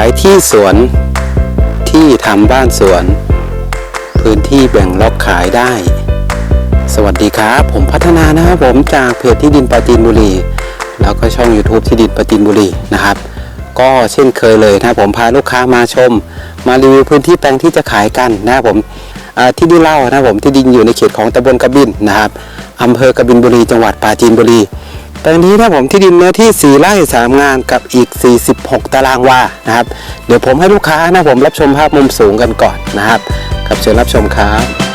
ายที่สวน ที่ทำบ้านสวน พื้นที่แบ่งล็อกขายได้ สวัสดีครับ ผมพัฒนานะครับผมจากเพจที่ดินปราจีนบุรี แล้วก็ช่อง YouTube ที่ดินปราจีนบุรีนะครับ ก็เช่นเคยเลยนะผมพาลูกค้ามาชม มารีวิวพื้นที่แปลงที่จะขายกันนะครับผมที่ดินเล่านะครับผมที่ดินอยู่ในเขตของตำบลกระบินนะครับอำเภอกระบินบุรีจังหวัดปราจีนบุรี แปลงนี้นะครับผมที่ดินเนื้อที่ 4 ไร่ 3 งานกับอีก 46 ตารางวานะครับ เดี๋ยวผมให้ลูกค้านะผมรับชมภาพมุมสูงกันก่อนนะครับ ครับเชิญรับชมครับ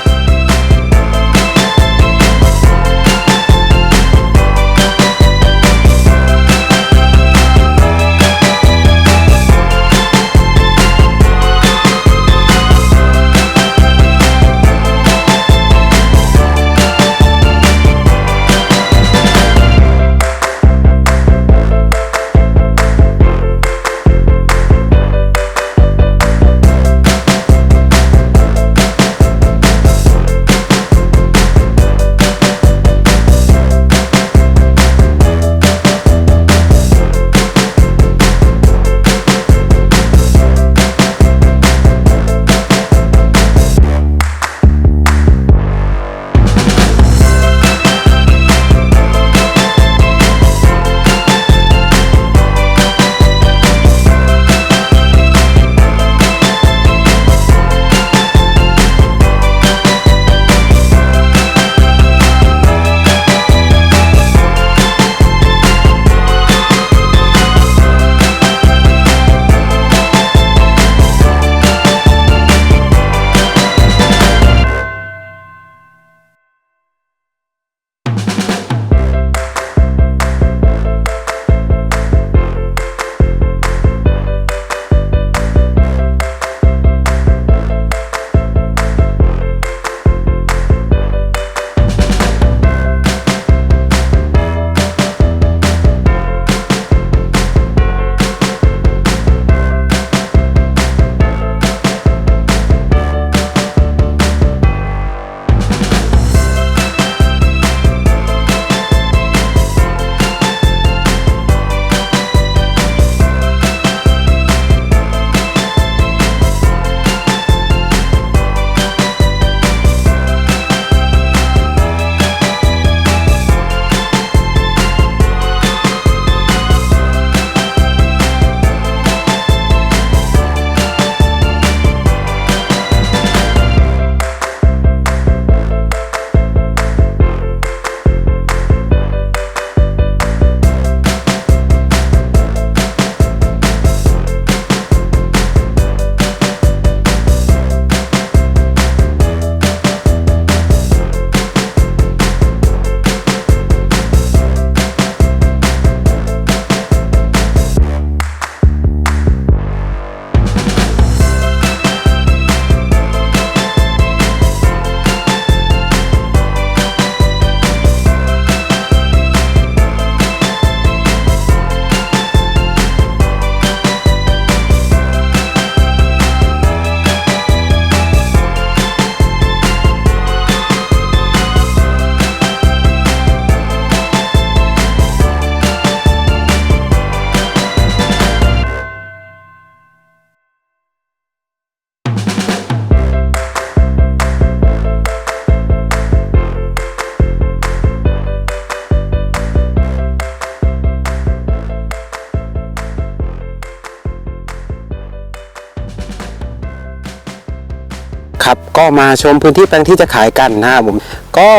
ก็มาชมพื้นที่แปลงที่จะขายกันนะครับผมก็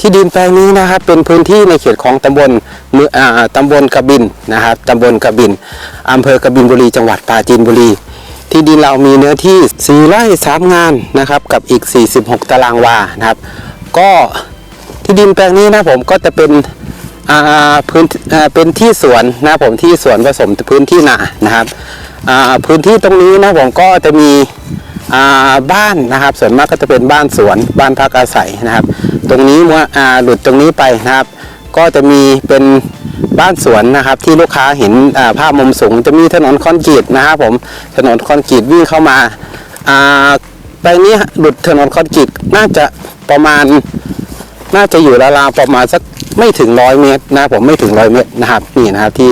ที่ดินแปลงนี้นะครับเป็นพื้นที่ในเขตของตำบลเมืองอ่าตำบลกระบินนะครับตำบลกระบินอำเภอกระบินบุรีจังหวัดปราจีนบุรี ที่ดินเรามีเนื้อที่ 4 ไร่ 3 งานนะครับกับอีก 46 ตารางวานะครับ ก็ที่ดินแปลงนี้นะผมก็จะเป็นพื้นเป็นที่สวนนะผมที่สวนผสมพื้นที่นานะครับพื้นที่ตรงนี้นะผมก็จะมี บ้านนะครับ ส่วนมากก็จะเป็นบ้านสวนบ้านพักอาศัยนะครับ ตรงนี้เมื่อหลุดตรงนี้ไปนะครับ ก็จะมีเป็นบ้านสวนนะครับที่ลูกค้าเห็นภาพมุมสูง จะมีถนนคอนกรีตนะครับผมถนนคอนกรีตวิ่งเข้ามาอ่าไปนี้หลุดถนนคอนกรีตน่าจะประมาณน่าจะอยู่ราวๆประมาณสักไม่ถึงร้อยเมตรนะผมไม่ถึงร้อยเมตรนะครับนี่นะครับที่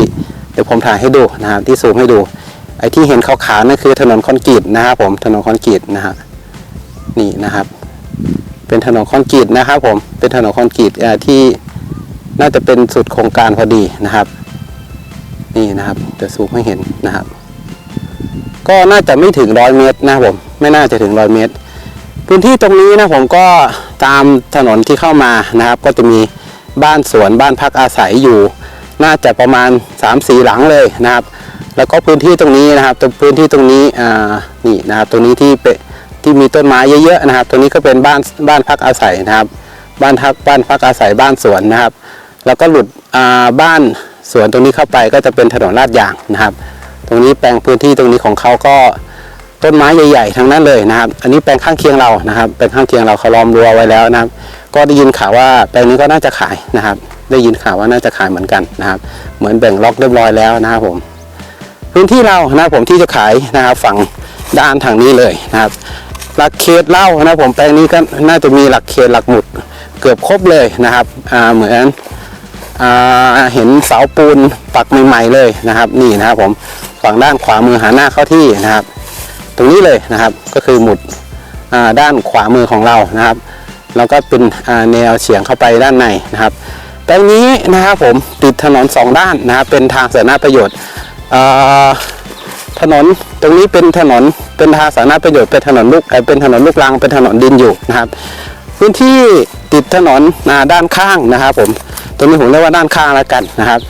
เดี๋ยวผมถ่ายให้ดูนะครับที่ซูมให้ดู ไอ้ที่เห็นขาวๆนั่นคือถนนคอนกรีตนะครับผมถนนคอนกรีตนะฮะนี่นะครับ เป็นถนนคอนกรีตนะครับผมเป็นถนนคอนกรีตที่น่าจะเป็นสุดโครงการพอดีนะครับ นี่นะครับจะซูมให้เห็นนะครับ ก็น่าจะไม่ถึงร้อยเมตรนะครับผมไม่น่าจะถึงร้อยเมตร พื้นที่ตรงนี้นะผมก็ตามถนนที่เข้ามานะครับ ก็จะมีบ้านสวนบ้านพักอาศัยอยู่ น่าจะประมาณ3ามสี่หลังเลยนะครับ แล้วก็พื้นที่ตรงนี้นะครับตรงพื้นที่ตรงนี้อ่านี่นะครับตรงนี้ที่เป็นที่มีต้นไม้เยอะๆนะครับ ตรงนี้ก็เป็นบ้านบ้านพักอาศัยนะครับ บ้านพักบ้านพักอาศัยบ้านสวนนะครับ แล้วก็หลุดอ่าบ้านสวนตรงนี้เข้าไปก็จะเป็นถนนลาดยางนะครับ ตรงนี้แปลงพื้นที่ตรงนี้ของเขาก็ต้นไม้ใหญ่ๆทั้งนั้นเลยนะครับ อันนี้แปลงข้างเคียงเรานะครับแปลงข้างเคียงเราเขาล้อมรั้วไว้แล้วนะครับ ก็ได้ยินข่าวว่าแปลงนี้ก็น่าจะขายนะครับ ได้ยินข่าวว่าน่าจะขายเหมือนกันนะครับ เหมือนแบ่งล็อกเรียบร้อยแล้วนะครับผม พื้นที่เรานะผมที่จะขายนะครับฝั่งด้านทางนี้เลยนะครับ หลักเขตเล่านะผมแปลงนี้ก็น่าจะมีหลักเขตหลักหมุดเกือบครบเลยนะครับเหมือนอเห็นเสาปูนปักใหม่ๆเลยนะครับ นี่นะครับผมฝั่งด้านขวามือหันหน้าเข้าที่นะครับ ตรงนี้เลยนะครับก็คือหมุดด้านขวามือของเรานะครับ แล้วก็เป็นแนวเฉียงเข้าไปด้านในนะครับแปลงนี้นะครับผมติดถนนสองด้านนะครับเป็นทางสาธารณประโยชน์ ถนนตรงนี้เป็นถนนเป็นทางสาธารณประโยชน์เป็นถนนลูกเป็นถนนลูกรังเป็นถนนดินอยู่นะครับพื้นที่ติดถนนด้านข้างนะครับผมตรงนี้ผมเรียกว่าด้านข้างแล้วกันนะครับ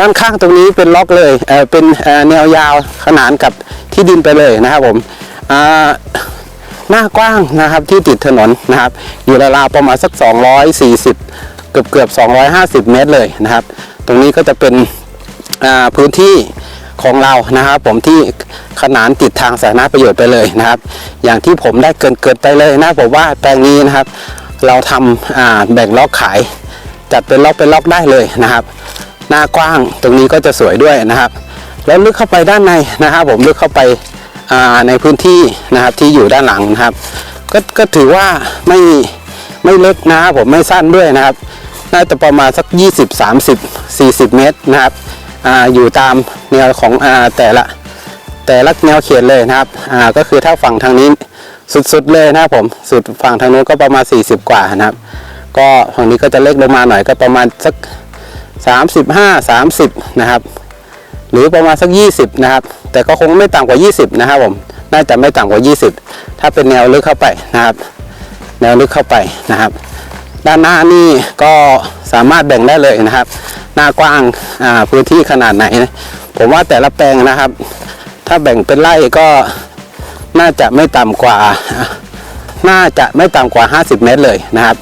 ด้านข้างตรงนี้เป็นล็อกเลยเเป็นแนวยาวขนานกับที่ดินไปเลยนะครับผมหน้ากว้างนะครับที่ติดถนนนะครับ อยู่ราวๆประมาณสัก 240 เกือบเกือบ250 เมตรเลยนะครับ ตรงนี้ก็จะเป็นพื้นที่ ของเรานะครับผมที่ขนานติดทางสาธารณประโยชน์ไปเลยนะครับ อย่างที่ผมได้เกินเกินไปเลยนะผมว่าแปลงนี้นะครับ เราทำอ่าแบ่งล็อกขาย จัดเป็นล็อกเป็นล็อกได้เลยนะครับ หน้ากว้างตรงนี้ก็จะสวยด้วยนะครับ แล้วลึกเข้าไปด้านในนะครับ ผมลึกเข้าไปอ่าในพื้นที่นะครับที่อยู่ด้านหลังนะครับ ก็ก็ถือว่าไม่ไม่เล็กนะครับผมไม่สั้นด้วยนะครับ น่าจะประมาณสัก 20 30 40 เมตรนะครับ ออยู่ตามแนวของอแต่ละแต่ละแนวเขตเลยนะครับก็คือถ้าฝั่งทางนี้สุดๆเลยนะครับผมสุดฝั่งทางนู้นก็ประมาณ 40 กว่านะครับ ก็ฝั่งนี้ก็จะเล็กลงมาหน่อยก็ประมาณสัก 35 30 นะครับ หรือประมาณสัก 20 นะครับ แต่ก็คงไม่ต่ำกว่า 20 นะครับผมน่าจะไม่ต่ำกว่า 20 ถ้าเป็นแนวลึกเข้าไปนะครับ แนวลึกเข้าไปนะครับ ด้านหน้านี่ก็ สามารถแบ่งได้เลยนะครับ หน้ากว้างพื้นที่ขนาดไหนนะผมว่าแต่ละแปลงนะครับ ถ้าแบ่งเป็นไร่ก็น่าจะไม่ต่ำกว่า น่าจะไม่ต่ำกว่า 50 เมตรเลยนะครับ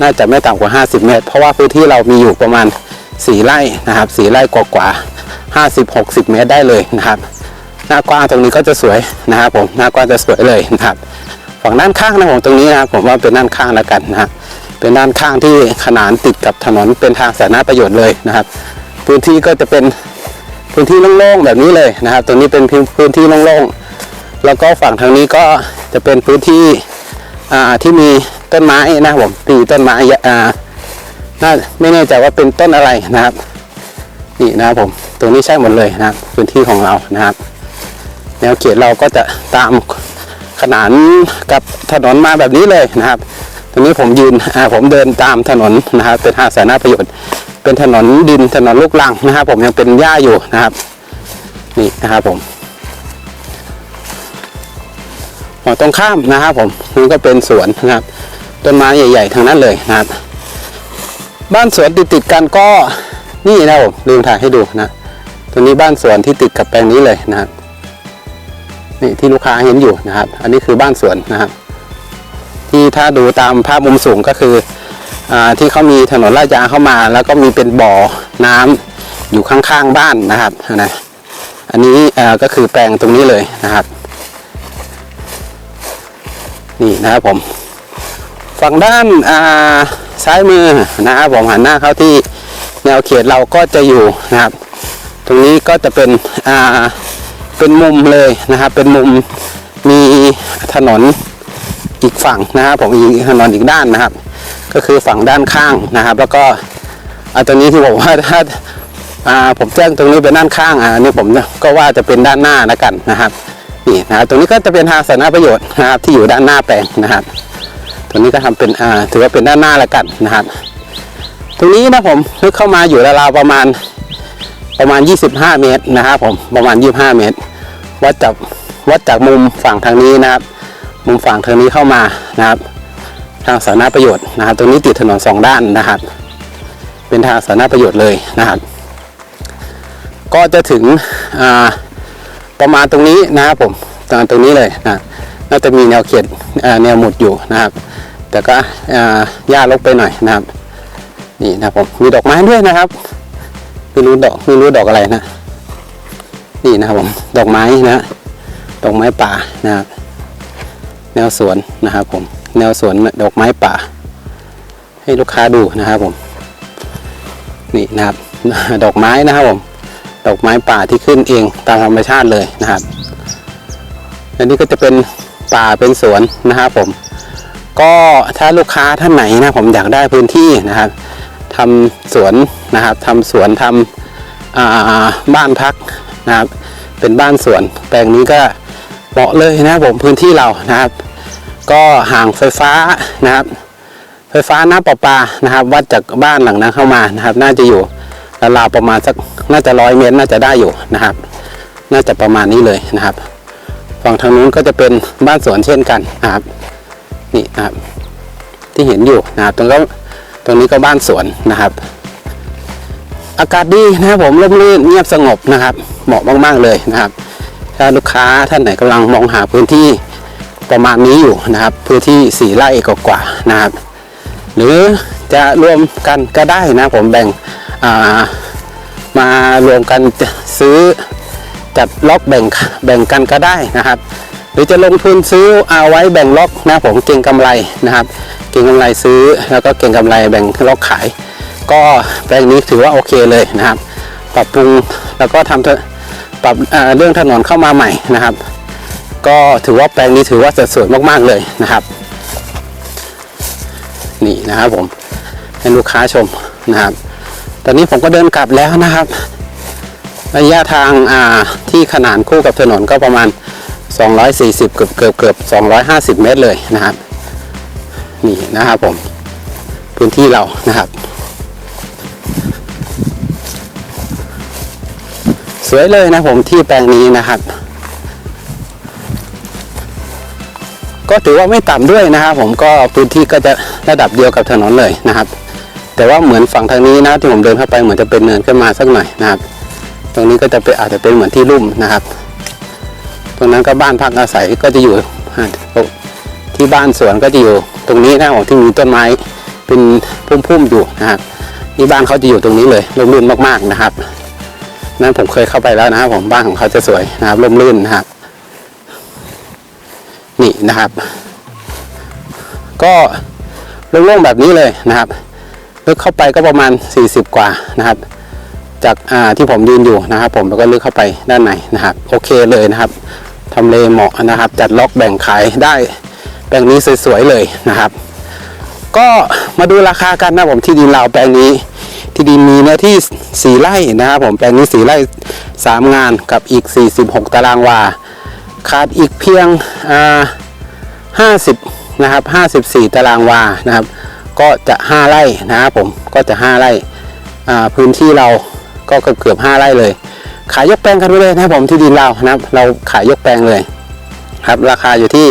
น่าจะไม่ต่ำกว่า 50 เมตร เพราะว่าพื้นที่เรามีอยู่ประมาณ 4 ไร่นะครับ4ไร่กว่าๆ50 60 เมตรได้เลยนะครับ หน้ากว้างตรงนี้ก็จะสวยนะครับผมหน้ากว้างจะสวยเลยนะครับ ฝั่งด้านข้างนะผมตรงนี้นะครับผมว่าเป็นด้านข้างแล้วกันนะครับ เป็นด้านข้างที่ขนานติดกับถนนเป็นทางสาธารณประโยชน์เลยนะครับ พื้นที่ก็จะเป็นพื้นที่โล่งๆแบบนี้เลยนะครับ ตรงนี้เป็นพื้นที่โล่งๆแล้วก็ฝั่งทางนี้ก็จะเป็นพื้นที่อ่าที่มีต้นไม้นะครับผมปีต้นไม้อ่าน่าไม่แน่ใจว่าเป็นต้นอะไรนะครับนี่นะครับผมตรงนี้ใช่หมดเลยนะครับ พื้นที่ของเรานะครับ แนวเขตเราก็จะตามขนานกับถนนมาแบบนี้เลยนะครับ ตรงนี้ผมยืนอ่าผมเดินตามถนนนะครับ เป็นทางสาธารณประโยชน์ เป็นถนนดินถนนลูกรังนะครับ ผมยังเป็นหญ้าอยู่นะครับ นี่นะครับผมฝั่งตรงข้ามนะครับ ผมนี่ก็เป็นสวนนะครับ ต้นไม้ใหญ่ๆทางนั้นเลยนะครับ บ้านสวนติดๆกันก็นี่นะผมลืมถ่ายให้ดูนะตัวนี้บ้านสวนที่ติดกับแปลงนี้เลยนะครับนี่ที่ลูกค้าเห็นอยู่นะครับ อันนี้คือบ้านสวนนะครับ ที่ถ้าดูตามภาพมุมสูงก็คืออที่เขามีถนนลาดยางเข้ามา แล้วก็มีเป็นบ่อน้ำอยู่ข้างๆบ้านนะครับนะอันนี้ก็คือแปลงตรงนี้เลยนะครับนี่นะครับผม ฝั่งด้านาซ้ายมือนะครับผมหันหน้าเข้าที่แนวเขตเราก็จะอยู่นะครับ ตรงนี้ก็จะเป็นเป็นมุมเลยนะครับ เป็นมุมมีถนน อีกฝั่งนะครับผมอีกถนนอีกด้านนะครับ ก็คือฝั่งด้านข้างนะครับ แล้วก็อันตัวนี้ที่บอกว่าถ้าผมแจ้งตรงนี้เป็นด้านข้างอันนี้ผมก็ว่าจะเป็นด้านหน้าแล้วกันนะครับนี่นะครับตรงนี้ก็จะเป็นทางสาธารณประโยชน์นะครับที่อยู่ด้านหน้าแปลงนะครับตรงนี้ก็ทำเป็นถือว่าเป็นด้านหน้าแล้วกันนะครับตรงนี้นะผมลึกเข้ามาอยู่ราวๆประมาณประมาณ 25 เมตรนะครับผมประมาณ 25 เมตรวัดจากวัดจากมุมฝั่งทางนี้นะครับ มุมฝั่งทางนี้เข้ามานะครับ ทางสาธารณประโยชน์นะครับ ตรงนี้ติดถนนสองด้านนะครับ เป็นทางสาธารณประโยชน์เลยนะครับ ก็จะถึงประมาณตรงนี้นะครับผมตรงตรงนี้เลยนะน่าจะมีแนวเขตอ่าแนวหมุดอยู่นะครับ แต่ก็อ่าหญ้ารกไปหน่อยนะครับ นี่นะผมมีดอกไม้ด้วยนะครับไม่รู้ดอกไม่รู้ดอกอะไรนะ นี่นะครับผมดอกไม้นะดอกไม้ป่านะครับ แนวสวนนะครับผม แนวสวนดอกไม้ป่า ให้ลูกค้าดูนะครับผม นี่นะครับ ดอกไม้นะครับผม ดอกไม้ป่าที่ขึ้นเองตามธรรมชาติเลยนะครับ อันนี้ก็จะเป็นป่าเป็นสวนนะครับผม ก็ถ้าลูกค้าท่านไหนนะผมอยากได้พื้นที่นะครับทำสวนนะครับทำสวนทำบ้านพักนะครับ เป็นบ้านสวนแปลงนี้ก็ เหมาะเลยนะครับผมพื้นที่เรานะครับ ก็ห่างไฟฟ้านะครับ ไฟฟ้าน้ำประปานะครับ วัดจากบ้านหลังนั้นเข้ามานะครับ น่าจะอยู่ราวๆประมาณสักน่าจะร้อยเมตรน่าจะได้อยู่นะครับ น่าจะประมาณนี้เลยนะครับฝั่งทางนู้นก็จะเป็นบ้านสวนเช่นกันนะครับ นี่นะครับ ที่เห็นอยู่นะครับตรงก็ตรงนี้ก็บ้านสวนนะครับ อากาศดีนะครับผมร่มรื่นเงียบสงบนะครับ เหมาะมากๆเลยนะครับ ถ้าลูกค้าท่านไหนกำลังมองหาพื้นที่ประมาณนี้อยู่นะครับ พื้นที่สี่ไร่กว่าๆนะครับ หรือจะรวมกันก็ได้นะผมแบ่งามารวมกันซื้อจัดล็อกแบ่งแบ่งกันก็ได้นะครับ หรือจะลงทุนซื้อเอาไว้แบ่งล็อกนะผมเก่งกำไรนะครับเก่งกำไรซื้อแล้วก็เก่งกำไรแบ่งล็อกขาย ก็แปลงนี้ถือว่าโอเคเลยนะครับ ปรับปรุงแล้วก็ทำเถอะ ปรับเรื่องถนนเข้ามาใหม่นะครับ ก็ถือว่าแปลงนี้ถือว่าสวยมากๆเลยนะครับ นี่นะครับผมให้ลูกค้าชมนะครับ ตอนนี้ผมก็เดินกลับแล้วนะครับ ระยะทางอ่าที่ขนานคู่กับถนนก็ประมาณ 240 เกือบเกือบเกือบ250 เมตรเลยนะครับ นี่นะครับผม พื้นที่เรานะครับ วยเลยนะผมที่แปลงนี้นะครับ ก็ถือว่าไม่ต่ำด้วยนะครับ ผมก็พื้นที่ก็จะระดับเดียวกับถนนเลยนะครับ แต่ว่าเหมือนฝั่งทางนี้นะที่ผมเดินเข้าไปเหมือนจะเป็นเนินขึ้นมาสักหน่อยนะครับ ตรงนี้ก็จะเป็นอาจจะเป็นเหมือนที่ลุ่มนะครับ ตรงนั้นก็บ้านพักอาศัยก็จะอยู่ที่บ้านสวนก็จะอยู่ตรงนี้นะผมที่มีต้นไม้เป็นพุ่มๆอยู่นะครับนี่บ้านเขาจะอยู่ตรงนี้เลยร่มรื่นมากๆนะครับ นั้นผมเคยเข้าไปแล้วนะครับผมบ้านของเขาจะสวยนะครับร่มรื่นนะครับ นี่นะครับ ก็โล่งๆแบบนี้เลยนะครับลึกเข้าไปก็ประมาณ 40 กว่านะครับ จากที่ผมยืนอยู่นะครับ ผมแล้วก็ลึกเข้าไปด้านในนะครับ โอเคเลยนะครับทำเลเหมาะนะครับ จัดล็อกแบ่งขายได้แปลงนี้สวยๆเลยนะครับ ก็มาดูราคากันนะผมที่ดินเราวแปลงนี้ ที่ดินมีเนื้อที่ 4 ไร่นะครับผมแปลงนี้4ไร่ 3 งานกับอีก 46 ตารางวา ขาดอีกเพียงอ่า50นะครับ54ตารางวานะครับ ก็จะ5ไร่นะครับผมก็จะ5ไร่อ่าพื้นที่เราก็เกือบเกือบ5ไร่เลย ขายยกแปลงกันไปเลยนะครับผมที่ดินเรานะครับ เราขายยกแปลงเลยครับ ราคาอยู่ที่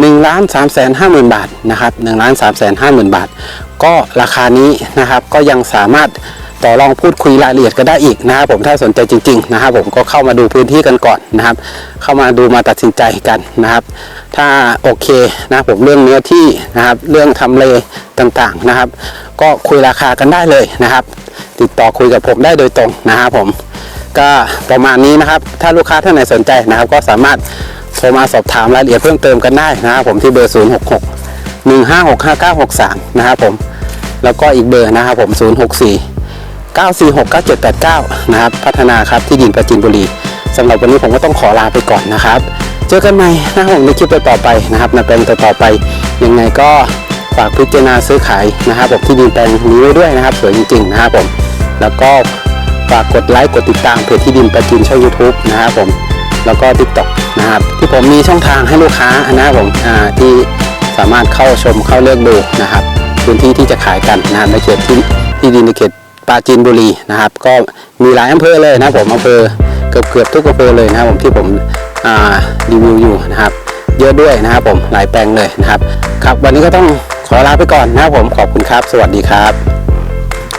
1ล้าน3แสน5หมื่นบาทนะครับ1ล้าน3แสน5หมื่นบาท ก็ราคานี้นะครับก็ยังสามารถต่อรองพูดคุยรายละเอียดกันได้อีกนะครับผมถ้าสนใจจริง ๆ นะครับ ผมก็เข้ามาดูพื้นที่กันก่อนนะครับ เข้ามาดูมาตัดสินใจกันนะครับ ถ้าโอเคนะผมเรื่องเนื้อที่นะครับ เรื่องทำเลต่างๆนะครับ ก็คุยราคากันได้เลยนะครับ ติดต่อคุยกับผมได้โดยตรงนะครับผมก็ประมาณนี้นะครับ ถ้าลูกค้าท่านไหนสนใจนะครับ ก็สามารถ โทรมาสอบถามรายละเอียดเพิ่มเติมกันได้นะครับผมที่เบอร์ 0 6 6 1 5 6 5 9 6 3 นะครับผมแล้วก็อีกเบอร์นะครับผม 0 6 4 9 4 6 9 7 8 9 นะครับ พัฒนาครับที่ดินประจินบุรีสำหรับวันนี้ผมก็ต้องขอลาไปก่อนนะครับ เจอกันใหม่นะครับผมในคลิปต่อไปนะครับในแปลงต่อไปยังไงก็ฝากพิจารณาซื้อขายนะครับผมที่ดินแปลงนี้ไว้ด้วยนะครับ สวยจริงๆนะครับผมแล้วก็ฝากกดไลค์กดติดตามเพจที่ดินประจินช่อง YouTube นะครับผม แล้วก็ TikTok นะครับที่ผมมีช่องทางให้ลูกค้านะครับผมอ่าที่สามารถเข้าชมเข้าเลือกดูนะครับ พื้นที่ที่จะขายกันนะครับในเขตที่ที่ดินในเขตปราจีนบุรีนะครับ ก็มีหลายอำเภอเลยนะผมอำเภอเกือบเกือบทุกอำเภอเลยนะครับผมที่ผมรีวิวอยู่นะครับ เยอะด้วยนะครับผมหลายแปลงเลยนะครับ ครับวันนี้ก็ต้องขอลาไปก่อนนะครับผมขอบคุณครับ สวัสดีครับ